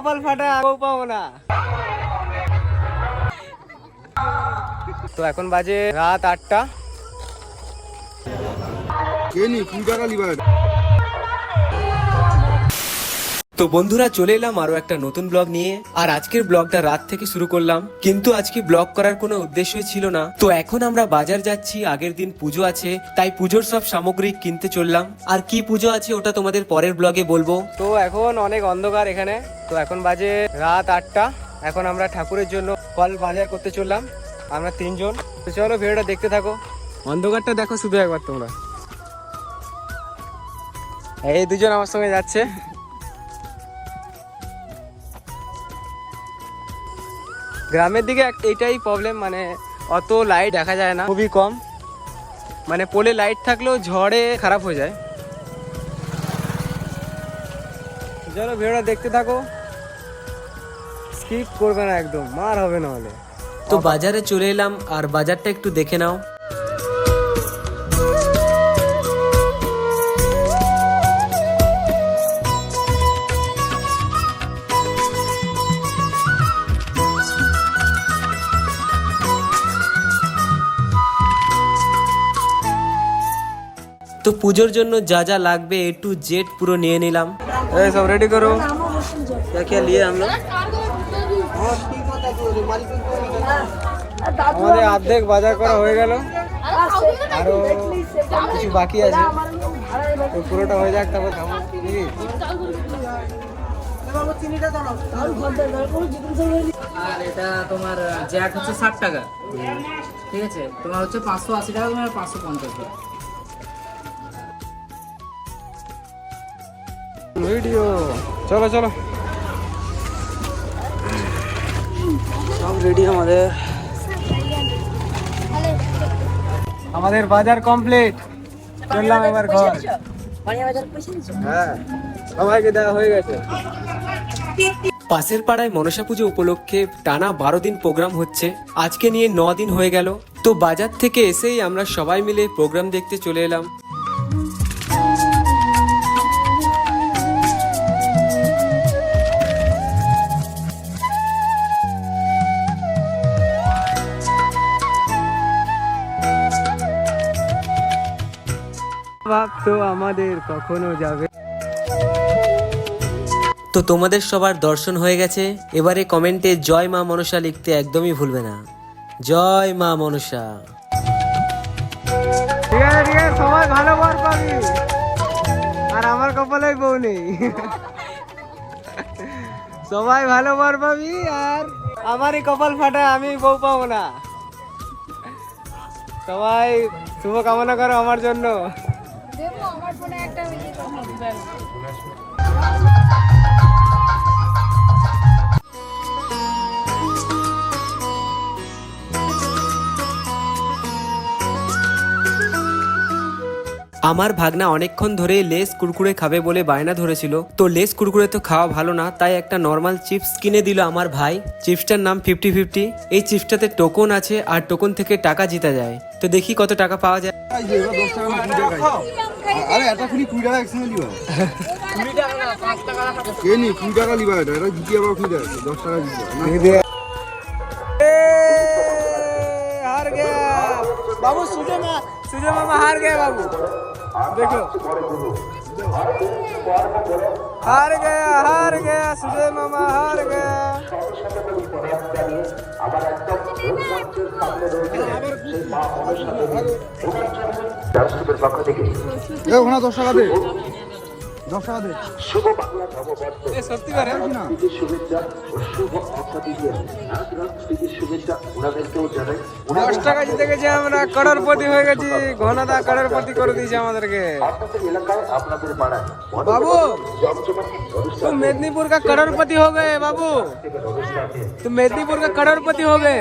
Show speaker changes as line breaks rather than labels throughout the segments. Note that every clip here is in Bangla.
কপাল ফাটা বউ পাবো না। তো এখন বাজে রাত আটটা।
কে নি কুড়ি টাকা লিবার?
তো বন্ধুরা, চলে এলাম আরও একটা নতুন ব্লগ নিয়ে। আর আজকের ব্লগটা রাত থেকে শুরু করলাম। কিন্তু আজকে ব্লগ করার কোনো উদ্দেশ্যই ছিল না। তো এখন আমরা বাজার যাচ্ছি, আগের দিন পুজো আছে, তাই পুজোর সব সামগ্রী কিনতে চললাম। আর কি পুজো আছে ওটা তোমাদের পরের ব্লগে বলব।
তো এখন অনেক অন্ধকার এখানে। তো এখন বাজে রাত আটটা। এখন আমরা ঠাকুরের জন্য ফল বাজার করতে চললাম। আমরা তিনজন। তো চলো ভিডিওটা দেখতে থাকো। অন্ধকারটা দেখো শুধু একবার তোমরা। এই দুজন আমার সঙ্গে যাচ্ছে। গ্রামের দিকে এইটাই প্রবলেম মানে অত লাইট দেখা যায় না, খুবই কম। মানে পোলে লাইট থাকলেও ঝড়ে খারাপ হয়ে যায়। চলো ভিডিওটা দেখতে থাকো। স্কিপ করবে না একদম, মার হবে না হলে।
তো বাজারে চলে এলাম, আর বাজারটা একটু দেখে নাও। তো পুজোর জন্য যা যা লাগবে এ টু জেড পুরো নিয়ে নিলাম
এই সব রেডি করো क्या क्या लिए हम लोग আমাদের অর্ধেক বাজার করা হয়ে গেল আরো কিছু বাকি আছে তো পুরোটা হয়ে যাক তারপর খাবো নাকি?
আর এটা তোমার জ্যাক হচ্ছে ষাট টাকা ঠিক আছে তোমার হচ্ছে পাঁচশো আশি টাকা তোমার পাঁচশো পঞ্চাশ টাকা
ভিডিও। চলো চলো। সব রেডি আমাদের। আমাদের বাজার কমপ্লিট চললাম এবার ঘর। হ্যাঁ সবাইকে দেওয়া হয়ে গেছে।
পাশের পাড়ায় মনসা পুজো উপলক্ষে টানা বারো দিন প্রোগ্রাম হচ্ছে। আজকে নিয়ে ন দিন হয়ে গেল। তো বাজার থেকে এসেই আমরা সবাই মিলে প্রোগ্রাম দেখতে চলে এলাম।
ভাব তো আমাদের কখনো যাবে
তো তোমাদের সবার দর্শন হয়ে গেছে? এবারে কমেন্টে জয় মা মনসা লিখতে একদমই ভুলবে না। জয় মা মনসা।
ঠিক আছে ঠিক আছে সবাই ভালো বর পাবি। আর আমার কপালে বউ নেই। সবাই ভালো বর পাবি আর আমারই কপাল ফাটা আমি বউ পাবো না। সবাই শুভ কামনা করো আমার জন্য।
আমার ভাগনা অনেকক্ষণ ধরে লেস কুরকুরে খাবে বলে বায়না ধরেছিল। তো লেস কুরকুরে তো খাওয়া ভালো না তাই একটা নর্মাল চিপস কিনে দিল আমার ভাই। চিপসটার নাম ফিফটি ফিফটি এই চিপসটাতে টোকন আছে আর টোকন থেকে টাকা জিতা যায়। তো দেখি কত টাকা পাওয়া যায়।
আরে এটা খুনি কুড়ি টাকা একসঙ্গে লিবা কুড়ি টাকা না পাঁচ টাকা কে নি কুড়ি টাকা লিবা এটা এটা জিটি আবার কুড়ি টাকা দশ টাকা জিটি হার
গেয়া বাবু সুজে মা সুজে মামা হার গেয়া বাবু। দেখো। হার গেয়া হার গেয়া সুজে মামা হার গেয়া আবার একদম हार गया
এ ওখানে দশ টাকা দে দশ টাকা দে
ये सस्ती कर
না
দশ টাকা জিতে গেছি আমরা করোড়পতি হয়ে গেছি ঘনদা করোড়পতি করে দিয়েছে আমাদেরকে बाबू तुम मेदिनीपुर का करोड़पति हो गए बाबू तुम मेदिनीपुर का करोड़पति हो गए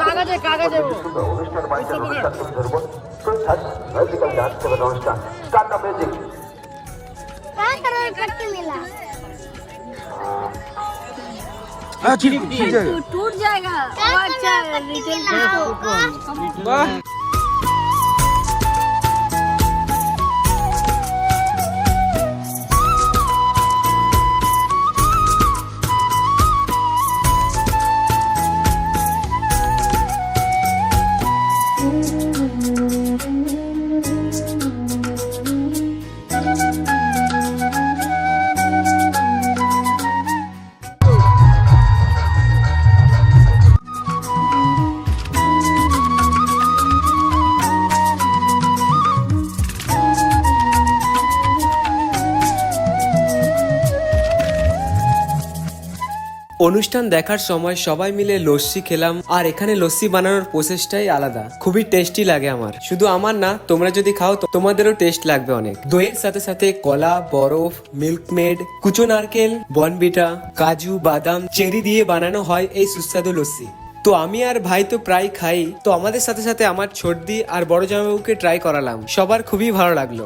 কাগজে কাগজে काय करोगे करके मिला
হ্যাঁ ঠিক ঠিক আছে
टूट जाएगा अच्छा रिटेल
অনুষ্ঠান দেখার সময় সবাই মিলে লস্যি খেলাম, আর এখানে লস্যি বানানোর প্রসেসটাই আলাদা। খুবই টেস্টি লাগে আমার। শুধু আমার না, তোমরা যদি খাও তোমাদেরও টেস্ট লাগবে অনেক। দইয়ের সাথে সাথে কলা, বরফ মিল্ক মেড কুচো নারকেল, বনবিটা, কাজু, বাদাম, চেরি দিয়ে বানানো হয় এই সুস্বাদু লস্যি। তো আমি আর ভাই তো প্রায় খাই, তো আমাদের সাথে সাথে আমার ছোটদি আর বড় জামাইবাবুকে ট্রাই করালাম। সবার খুবই ভালো লাগল।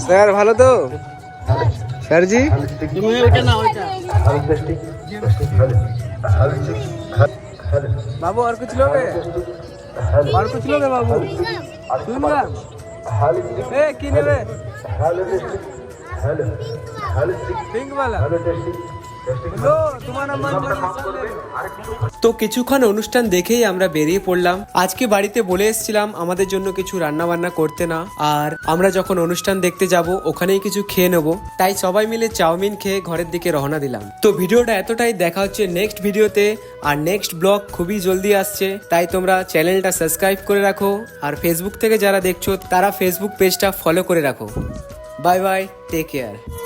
স্যার ভালো তো? স্যার জি বাবু আর কিছু লোক? আর কিছু লোক বাবু? এ কি নেবে? হ্যালো হ্যালো পিঙ্ক বালা হ্যালো
তো কিছুক্ষণ অনুষ্ঠান দেখেই আমরা বেরিয়ে পড়লাম। আজকে বাড়িতে বলে এসেছিলাম আমাদের জন্য কিছু রান্না বান্না করতে না। আর আমরা যখন অনুষ্ঠান দেখতে যাব, ওখানেই কিছু খেয়ে নেব। তাই সবাই মিলে চাউমিন খেয়ে ঘরের দিকে রওনা দিলাম। তো ভিডিওটা এতটাই, দেখা হচ্ছে নেক্সট ভিডিওতে। আর নেক্সট ব্লগ খুবই জলদি আসছে। তাই তোমরা চ্যানেলটা সাবস্ক্রাইব করে রাখো। আর ফেসবুক থেকে যারা দেখছ, তারা ফেসবুক পেজটা ফলো করে রাখো। Bye bye take care